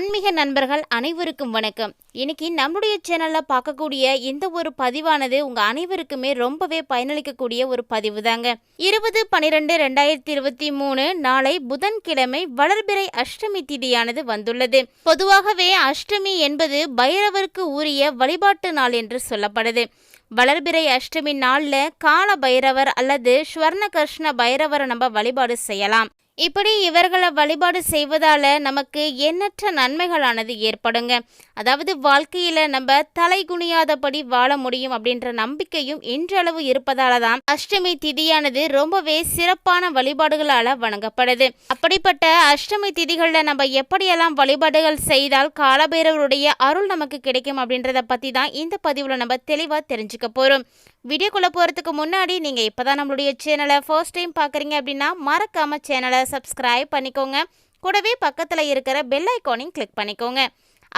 ஆன்மீக நண்பர்கள் அனைவருக்கும் வணக்கம். இன்னைக்கு நம்மளுடைய சேனல்ல பார்க்கக்கூடிய இந்த ஒரு பதிவானது உங்க அனைவருக்குமே ரொம்பவே பயனளிக்கக்கூடிய ஒரு பதிவு தாங்க இருபது பனிரெண்டு ரெண்டாயிரத்தி இருபத்தி மூணு நாளை புதன்கிழமை வளர்பிறை அஷ்டமி திதியானது வந்துள்ளது. பொதுவாகவே அஷ்டமி என்பது பைரவருக்கு உரிய வழிபாட்டு நாள் என்று சொல்லப்படுது. வளர்பிறை அஷ்டமி நாளில் கால பைரவர் அல்லது ஸ்வர்ண கிருஷ்ண பைரவரை நம்ம வழிபாடு செய்யலாம். இப்படி இவர்களை வழிபாடு செய்வதால நமக்கு எண்ணற்ற நன்மைகளானது ஏற்படுங்க. அதாவது வாழ்க்கையில நம்ம தலை குனியாதபடி வாழ முடியும் அப்படின்ற நம்பிக்கையும் இன்றளவு இருப்பதால தான் அஷ்டமி திதியானது ரொம்பவே சிறப்பான வழிபாடுகளால வணங்கப்படுது. அப்படிப்பட்ட அஷ்டமி திதிகளில் நம்ம எப்படியெல்லாம் வழிபாடுகள் செய்தால் காலபைரவருடைய அருள் நமக்கு கிடைக்கும் அப்படின்றத பத்தி தான் இந்த பதிவுல நம்ம தெளிவா தெரிஞ்சுக்க போறோம். வீடியோக்குள்ளே போகிறதுக்கு முன்னாடி நீங்கள் இப்போ தான் நம்மளுடைய சேனலை ஃபர்ஸ்ட் டைம் பார்க்குறீங்க அப்படின்னா மறக்காமல் சேனலை சப்ஸ்கிரைப் பண்ணிக்கோங்க. கூடவே பக்கத்தில் இருக்கிற பெல் ஐக்கானையும் கிளிக் பண்ணிக்கோங்க.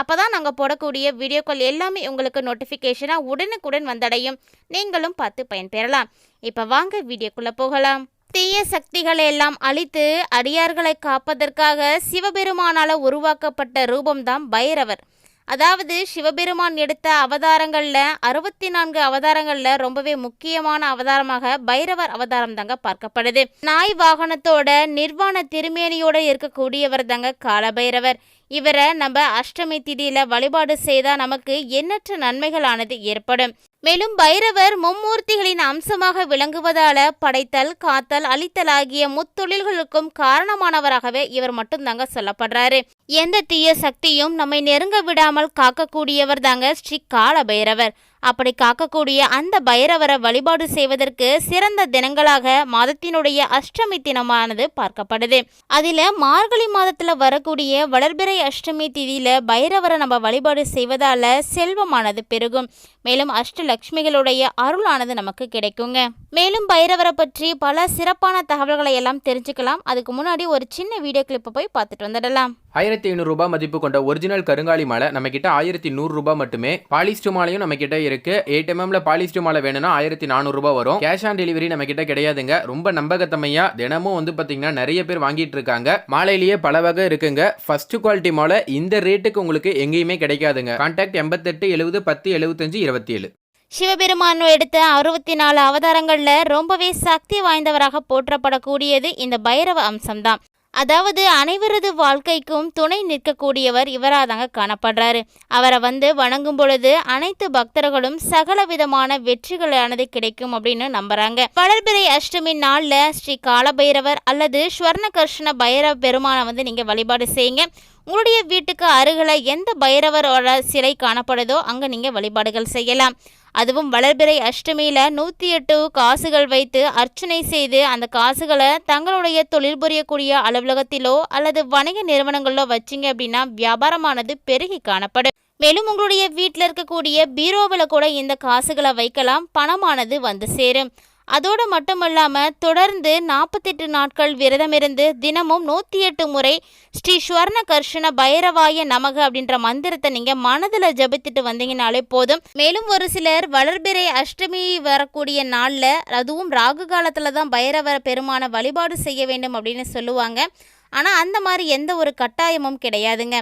அப்பதான் நாங்கள் போடக்கூடிய வீடியோக்கள் எல்லாமே உங்களுக்கு நோட்டிஃபிகேஷனாக உடனுக்குடன் வந்தடையும். நீங்களும் பார்த்து பயன்பெறலாம். இப்போ வாங்க வீடியோக்குள்ளே போகலாம். தீய சக்திகளை எல்லாம் அழித்து அடியார்களை காப்பதற்காக சிவபெருமானால் உருவாக்கப்பட்ட ரூபம்தான் பைரவர். அதாவது சிவபெருமான் எடுத்த அவதாரங்களில் அறுபத்தி நான்கு அவதாரங்களில் ரொம்பவே முக்கியமான அவதாரமாக பைரவர் அவதாரம் தாங்க பார்க்கப்படுது. நாய் வாகனத்தோட நிர்வாண திருமேனியோட இருக்கக்கூடியவர் தாங்க காலபைரவர். இவரை நம்ம அஷ்டமி திதியில வழிபாடு செய்தால் நமக்கு எண்ணற்ற நன்மைகளானது ஏற்படும். மேலும் பைரவர் மும்மூர்த்திகளின் அம்சமாக விளங்குவதால படைத்தல் காத்தல் அழித்தல் ஆகிய முத்தொழில்களுக்கும் காரணமானவராகவே இவர் மட்டும்தாங்க சொல்லப்படுறாரு. எந்த தீய சக்தியும் நம்மை நெருங்க விடாமல் காக்கக்கூடியவர் தாங்க ஸ்ரீ கால பைரவர் அப்படி காக்கக்கூடிய அந்த பைரவரை வழிபாடு செய்வதற்கு சிறந்த தினங்களாக மாதத்தினுடைய அஷ்டமி தினமானது பார்க்கப்படுது. அதில் மார்கழி மாதத்தில் வரக்கூடிய வளர்பிறை அஷ்டமி திதியில பைரவரை நம்ம வழிபாடு செய்வதால செல்வமானது பெருகும். மேலும் அஷ்டலக்ஷ்மிகளுடைய அருளானது நமக்கு கிடைக்குங்க. மேலும் பைரவரை பற்றி பல சிறப்பான தகவல்களை எல்லாம் தெரிஞ்சுக்கலாம். அதுக்கு முன்னாடி ஒரு சின்ன வீடியோ கிளிப்பை போய் பார்த்துட்டு வந்துடலாம். ஆயிரத்தி ஐநூறு ரூபாய் மதிப்பு கொண்ட ஒரிஜினல் கருங்காலி மாலை நம்ம கிட்ட ஆயிரத்தி நூறு ரூபாய் மட்டுமே. பாலிஸ்டர் மாலையும் நம்ம இருக்கு. எயிட் எம்எம்ல பாலிஸ்டர் மாலை வேணும்னா ஆயிரத்தி நானூறு வரும். கேஷ் ஆன் டெலிவரி நம்ம கிட்ட கிடையாதுங்க. ரொம்ப நம்பகத்தமையா தினமும் வந்து பாத்தீங்கன்னா நிறைய பேர் வாங்கிட்டு இருக்காங்க. மாலையிலேயே பல வகை இருக்குங்க. ஃபர்ஸ்ட் குவாலிட்டி மாலை இந்த ரேட்டுக்கு உங்களுக்கு எங்கேயுமே கிடைக்காதுங்க. கான்டாக்ட் எண்பத்தெட்டு எழுபது பத்து எழுபத்தஞ்சு இருபத்தி ஏழு சிவபெருமான் எடுத்த அறுபத்தி நாலு அவதாரங்கள்ல ரொம்பவே சக்தி வாய்ந்தவராக போற்றப்படக்கூடியது இந்த பைரவ அம்சம்தான். அதாவது அனைவரது வாழ்க்கைக்கும் துணை நிற்கக்கூடியவர் இவராதாங்க காணப்படுறாரு. அவரை வந்து வணங்கும் பொழுது அனைத்து பக்தர்களும் சகல விதமான வெற்றிகளானது கிடைக்கும் அப்படின்னு நம்புறாங்க. வளர்பிறை அஷ்டமி நாளில் ஸ்ரீ காலபைரவர் அல்லது ஸ்வர்ணகர்ஷ்ண பைரவ பெருமானை வந்து நீங்க வழிபாடு செய்யுங்க. உங்களுடைய வீட்டுக்கு அருகில் எந்த பைரவரோட சிலை காணப்படுதோ அங்கே நீங்கள் வழிபாடுகள் செய்யலாம். அதுவும் வளர்பிறை அஷ்டமியில் நூற்றி எட்டு காசுகள் வைத்து அர்ச்சனை செய்து அந்த காசுகளை தங்களுடைய தொழில் புரியக்கூடிய அலுவலகத்திலோ அல்லது வணிக நிறுவனங்களிலோ வச்சிங்க அப்படின்னா வியாபாரமானது பெருகி காணப்படும். மேலும் உங்களுடைய வீட்டில் இருக்கக்கூடிய பீரோவில் கூட இந்த காசுகளை வைக்கலாம் பணமானது வந்து சேரும். அதோடு மட்டுமல்லாமல் தொடர்ந்து நாற்பத்தெட்டு நாட்கள் விரதமிருந்து தினமும் நூற்றி எட்டு முறை ஸ்ரீ ஸ்வர்ண கர்ஷண பைரவாய நமக அப்படின்ற மந்திரத்தை நீங்கள் மனதில் ஜபித்துட்டு வந்தீங்கனாலே போதும். மேலும் ஒரு சிலர் வளர்பிறை அஷ்டமி வரக்கூடிய நாளில் அதுவும் ராகு காலத்தில் தான் பைரவ பெருமான வழிபாடு செய்ய வேண்டும் அப்படின்னு சொல்லுவாங்க. ஆனால் அந்த மாதிரி எந்த ஒரு கட்டாயமும் கிடையாதுங்க.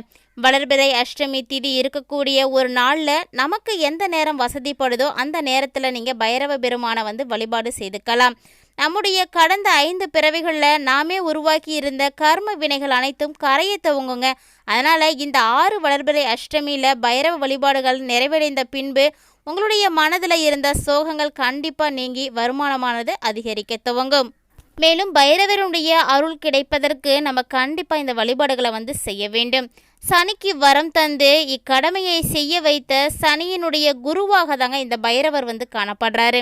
வளர்பிறை அஷ்டமி திதி இருக்கக்கூடிய ஒரு நாளில் நமக்கு எந்த நேரம் வசதிப்படுதோ அந்த நேரத்தில் நீங்கள் பைரவ பெருமானை வந்து வழிபாடு செய்துக்கலாம். நம்முடைய கடந்த ஐந்து பிறவிகளில் நாமே உருவாக்கி இருந்த கர்ம வினைகள் அனைத்தும் கரையை துவங்குங்க. அதனால் இந்த ஆறு வளர்பிறை அஷ்டமியில் பைரவ வழிபாடுகள் நிறைவடைந்த பின்பு உங்களுடைய மனதில் இருந்த சோகங்கள் கண்டிப்பாக நீங்கி வருமானமானது அதிகரிக்க துவங்கும். மேலும் பைரவருடைய அருள் கிடைப்பதற்கு நம்ம கண்டிப்பாக இந்த வழிபாடுகளை வந்து செய்ய வேண்டும். சனிக்கு வரம் தந்து இக்கடமையை செய்ய வைத்த சனியினுடைய குருவாக தாங்க இந்த பைரவர் வந்து காணப்படுறாரு.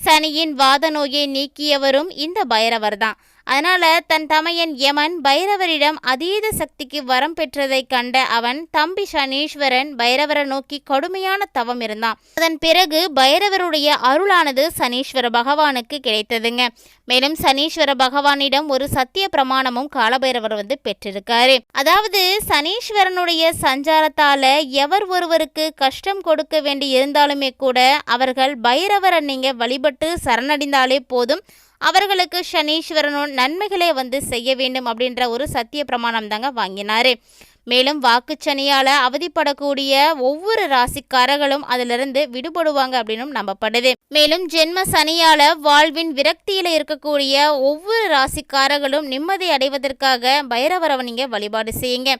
சனியின் வாத நோயை நீக்கியவரும் இந்த பைரவர் தான் அதனால தன் தமையன் யமன் பைரவரிடம் அதீத சக்திக்கு வரம் பெற்றதைக் கண்ட அவன் தம்பி சனீஸ்வரன் பைரவரை நோக்கி கடுமையான தவம் இருந்தான். அதன் பிறகு பைரவருடைய அருளானது சனீஸ்வர பகவானுக்கு கிடைத்ததுங்க. மேலும் சனீஸ்வர பகவானிடம் ஒரு சத்திய பிரமாணமும் காலபைரவர் வந்து பெற்றிருக்காரு. அதாவது சனீஸ்வரனுடைய சஞ்சாரத்தால எவர் ஒருவருக்கு கஷ்டம் கொடுக்க வேண்டி இருந்தாலுமே கூட அவர்கள் பைரவரை நீங்க வழிபட்டு சரணடைந்தாலே போதும். அவர்களுக்கு சனீஸ்வரனும் நன்மைகளே வந்து செய்ய வேண்டும் அப்படின்ற ஒரு சத்திய பிரமாணம் தாங்க வாங்கினாரு. மேலும் வாக்குச்சனியால் அவதிப்படக்கூடிய ஒவ்வொரு ராசிக்காரர்களும் அதிலிருந்து விடுபடுவாங்க அப்படின்னும் நம்பப்படுது. மேலும் ஜென்ம சனியால் வாழ்வின் விரக்தியில் இருக்கக்கூடிய ஒவ்வொரு ராசிக்காரர்களும் நிம்மதி அடைவதற்காக பைரவரவை நீங்கள் வழிபாடு செய்யுங்க.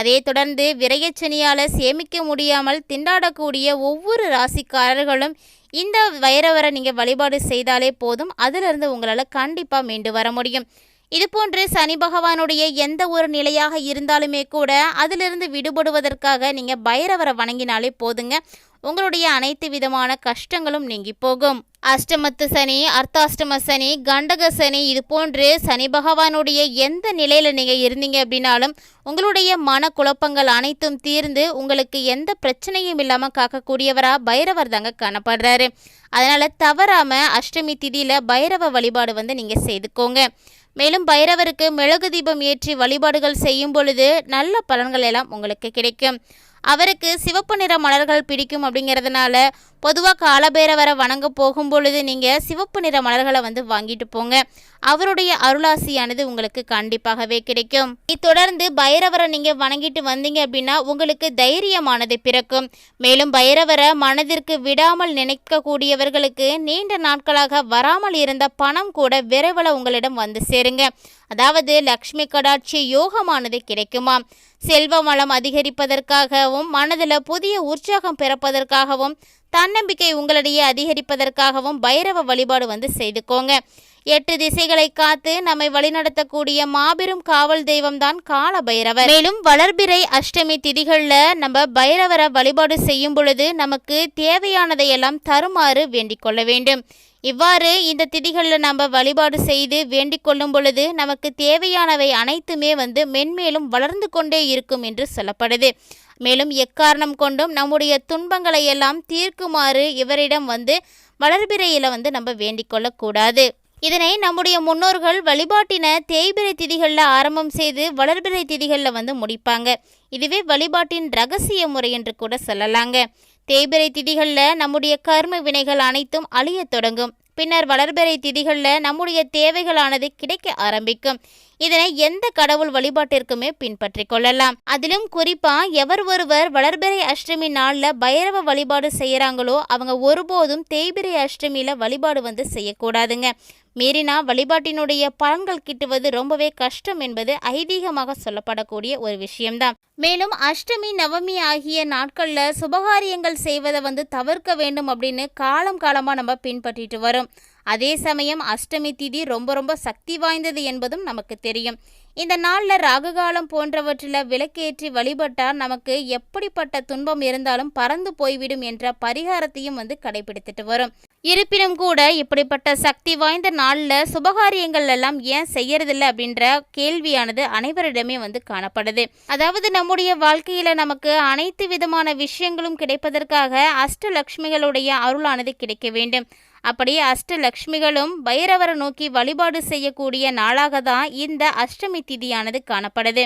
அதே தொடர்ந்து விரயச்சனியால சேமிக்க முடியாமல் திண்டாடக்கூடிய ஒவ்வொரு ராசிக்காரர்களும் இந்த வைரவரை நீங்கள் வழிபாடு செய்தாலே போதும். அதிலிருந்து உங்களால் கண்டிப்பாக மீண்டு வர முடியும். இது போன்று சனி பகவானுடைய எந்த ஒரு நிலையாக இருந்தாலுமே கூட அதிலிருந்து விடுபடுவதற்காக நீங்கள் பைரவரை வணங்கினாலே போதுங்க. உங்களுடைய அனைத்து விதமான கஷ்டங்களும் நீங்கி போகும். அஷ்டமத்து சனி அர்த்தாஷ்டம சனி கண்டக சனி இது போன்று சனி பகவானுடைய எந்த நிலையில் நீங்கள் இருந்தீங்க அப்படின்னாலும் உங்களுடைய மன குழப்பங்கள் அனைத்தும் தீர்ந்து உங்களுக்கு எந்த பிரச்சனையும் இல்லாமல் காக்கக்கூடியவராக பைரவர் தாங்க காணப்படுறாரு. அதனால் தவறாமல் அஷ்டமி திதியில் பைரவ வழிபாடு வந்து நீங்கள் செய்துக்கோங்க. மேலும் பைரவருக்கு மிளகு தீபம் ஏற்றி வழிபாடுகள் செய்யும் பொழுது நல்ல பலன்கள் எல்லாம் உங்களுக்கு கிடைக்கும். அவருக்கு சிவப்பு நிற மலர்கள் பிடிக்கும் அப்படிங்கிறதுனால பொதுவாக காலபைரவரை வணங்க போகும் பொழுது நீங்கள் சிவப்பு நிற மலர்களை வந்து வாங்கிட்டு போங்க. அவருடைய அருளாசியானது உங்களுக்கு கண்டிப்பாகவே கிடைக்கும். தொடர்ந்து பைரவரை நீங்கள் வணங்கிட்டு வந்தீங்க அப்படின்னா உங்களுக்கு தைரியமானது பிறக்கும். மேலும் பைரவரை மனதிற்கு விடாமல் நினைக்கக்கூடியவர்களுக்கு நீண்ட நாட்களாக வராமல் இருந்த பணம் கூட விரைவில் உங்களிடம் வந்து சேருங்க. அதாவது லக்ஷ்மி கடாட்சி யோகமானது கிடைக்குமா? செல்வ வளம் அதிகரிப்பதற்காகவும் மனதில் புதிய உற்சாகம் பிறப்பதற்காகவும் தன்னம்பிக்கை உங்களிடையே அதிகரிப்பதற்காகவும் பைரவ வழிபாடு வந்து செய்துக்கோங்க. எட்டு திசைகளை காத்து நம்மை வழிநடத்தக்கூடிய மாபெரும் காவல் தெய்வம் தான் கால பைரவர் மேலும் வளர்பிறை அஷ்டமி திதிகளில் நம்ம பைரவரை வழிபாடு செய்யும் பொழுது நமக்கு தேவையானதை எல்லாம் தருமாறு வேண்டிக் கொள்ள வேண்டும். இவ்வாறு இந்த திதிகளில் நம்ம வழிபாடு செய்து வேண்டிக் கொள்ளும் பொழுது நமக்கு தேவையானவை அனைத்துமே வந்து மென்மேலும் வளர்ந்து கொண்டே இருக்கும் என்று சொல்லப்படுது. மேலும் எக்காரணம் கொண்டும் நம்முடைய துன்பங்களை எல்லாம் தீர்க்குமாறு இவரிடம் வந்து வளர்பிறையில் வந்து நம்ம வேண்டிக் கொள்ளக்கூடாது. இதனை நம்முடைய முன்னோர்கள் வழிபாட்டின தேய்பிறை திதிகளில் ஆரம்பம் செய்து வளர்பிறை திதிகளில் வந்து முடிப்பாங்க. இதுவே வழிபாட்டின் ரகசிய முறை என்று கூட சொல்லலாங்க. தேய்பிறை திதிகளில் நம்முடைய கர்ம வினைகள் அனைத்தும் அழிய தொடங்கும். பின்னர் வளர்பிறை திதிகளில் நம்முடைய தேவைகளானது கிடைக்க ஆரம்பிக்கும். இதனை எந்த கடவுள் வழிபாட்டிற்குமே பின்பற்றி கொள்ளலாம். அதிலும் குறிப்பா எவர் ஒருவர் வளர்பிறை அஷ்டமி நாளில் பைரவ வழிபாடு செய்கிறாங்களோ அவங்க ஒருபோதும் தேய்பிறை அஷ்டமியில் வழிபாடு வந்து செய்யக்கூடாதுங்க. மீறினா வழிபாட்டினுடைய பலன்கள் கிட்டுவது ரொம்பவே கஷ்டம் என்பது ஐதீகமாக சொல்லப்படக்கூடிய ஒரு விஷயம்தான். மேலும் அஷ்டமி நவமி ஆகிய நாட்களில் சுபகாரியங்கள் செய்வதை வந்து தவிர்க்க வேண்டும் அப்படின்னு காலம் காலமாக நம்ம பின்பற்றிட்டு வரோம். அதே சமயம் அஷ்டமி திதி ரொம்ப ரொம்ப சக்தி வாய்ந்தது என்பதும் நமக்கு தெரியும். இந்த நாளில் ராகுகாலம் போன்றவற்றில் விளக்கேற்றி வழிபட்டால் நமக்கு எப்படிப்பட்ட துன்பம் இருந்தாலும் பறந்து போய்விடும் என்ற பரிகாரத்தையும் வந்து கடைபிடித்துட்டு வரும். இருப்பினும் கூட இப்படிப்பட்ட சக்தி வாய்ந்த நாளில் சுபகாரியங்கள் எல்லாம் ஏன் செய்யறதில்ல அப்படின்ற கேள்வியானது அனைவரிடமே வந்து காணப்படுது. அதாவது நம்முடைய வாழ்க்கையில் நமக்கு அனைத்து விதமான விஷயங்களும் கிடைப்பதற்காக அஷ்டலக்ஷ்மிகளுடைய அருளானது கிடைக்க வேண்டும். அப்படி அஷ்டலக்ஷ்மிகளும் பைரவரை நோக்கி வழிபாடு செய்யக்கூடிய நாளாக தான் இந்த அஷ்டமி திதியானது காணப்படுது.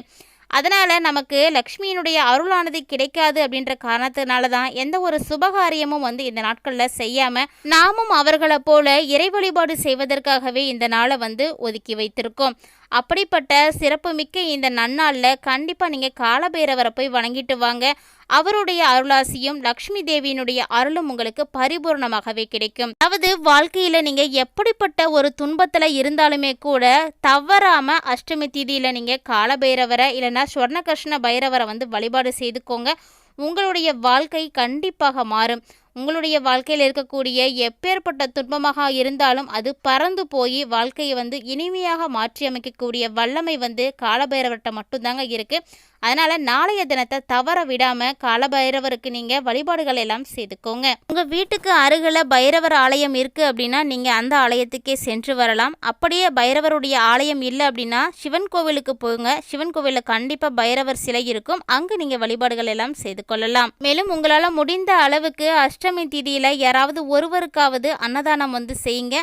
அதனால் நமக்கு லக்ஷ்மியினுடைய அருளானது கிடைக்காது அப்படின்ற காரணத்தினால தான் எந்த ஒரு சுபகாரியமும் வந்து இந்த நாட்களில் செய்யாமல் நாமும் அவர்களை போல இறை வழிபாடு செய்வதற்காகவே இந்த நாளை வந்து ஒதுக்கி வைத்திருக்கோம். அப்படிப்பட்ட சிறப்புமிக்க இந்த நன்னாளில் கண்டிப்பாக நீங்கள் காலபைரவரை போய் வணங்கிட்டு வாங்க. அவருடைய அருளாசியும் லக்ஷ்மி தேவியினுடைய அருளும் உங்களுக்கு பரிபூர்ணமாகவே கிடைக்கும். அதாவது வாழ்க்கையில் நீங்கள் எப்படிப்பட்ட ஒரு துன்பத்தில் இருந்தாலுமே கூட தவறாமல் அஷ்டமி திதியில நீங்கள் காலபைரவரை இல்லைன்னா ஸ்வர்ணகிருஷ்ண பைரவரை வந்து வழிபாடு செய்துக்கோங்க. உங்களுடைய வாழ்க்கை கண்டிப்பாக மாறும். உங்களுடைய வாழ்க்கையில் இருக்கக்கூடிய எப்பேற்பட்ட துன்பமாக இருந்தாலும் அது பறந்து போய் வாழ்க்கையை வந்து இனிமையாக மாற்றி அமைக்கக்கூடிய வல்லமை வந்து காலபைரவர்கிட்ட மட்டும்தாங்க இருக்குது அதனால் நாளைய தினத்தை தவற விடாமல் காலபைரவருக்கு நீங்கள் வழிபாடுகள் எல்லாம் செய்துக்கோங்க. உங்கள் வீட்டுக்கு அருகில் பைரவர் ஆலயம் இருக்குது அப்படின்னா நீங்கள் அந்த ஆலயத்துக்கே சென்று வரலாம். அப்படியே பைரவருடைய ஆலயம் இல்லை அப்படின்னா சிவன் கோவிலுக்கு போங்க. சிவன் கோவிலில் கண்டிப்பாக பைரவர் சிலை இருக்கும். அங்கு நீங்கள் வழிபாடுகள் எல்லாம் செய்து கொள்ளலாம். மேலும் உங்களால் முடிந்த அளவுக்கு அஷ்டமி திதியில் யாராவது ஒருவருக்காவது அன்னதானம் வந்து செய்யுங்க.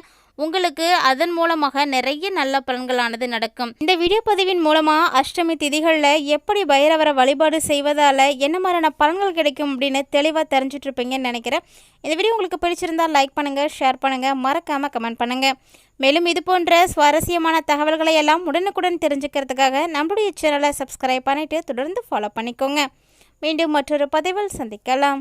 உங்களுக்கு அதன் மூலமாக நிறைய நல்ல பலன்களானது நடக்கும். இந்த வீடியோ பதிவின் மூலமா அஷ்டமி திதிகளில் எப்படி பைரவரை வழிபாடு செய்வதால என்ன மாதிரியான பலன்கள் கிடைக்கும் அப்படின்னு தெளிவாக தெரிஞ்சுட்டு இருப்பீங்கன்னு நினைக்கிறேன். இந்த வீடியோ உங்களுக்கு பிடிச்சிருந்தால் லைக் பண்ணுங்க ஷேர் பண்ணுங்க மறக்காம கமெண்ட் பண்ணுங்க. மேலும் இது போன்ற சுவாரஸ்யமான தகவல்களை எல்லாம் உடனுக்குடன் தெரிஞ்சுக்கிறதுக்காக நம்மளுடைய சேனலை சப்ஸ்கிரைப் பண்ணிட்டு தொடர்ந்து ஃபாலோ பண்ணிக்கோங்க. மீண்டும் மற்றொரு பதிவில் சந்திக்கலாம்.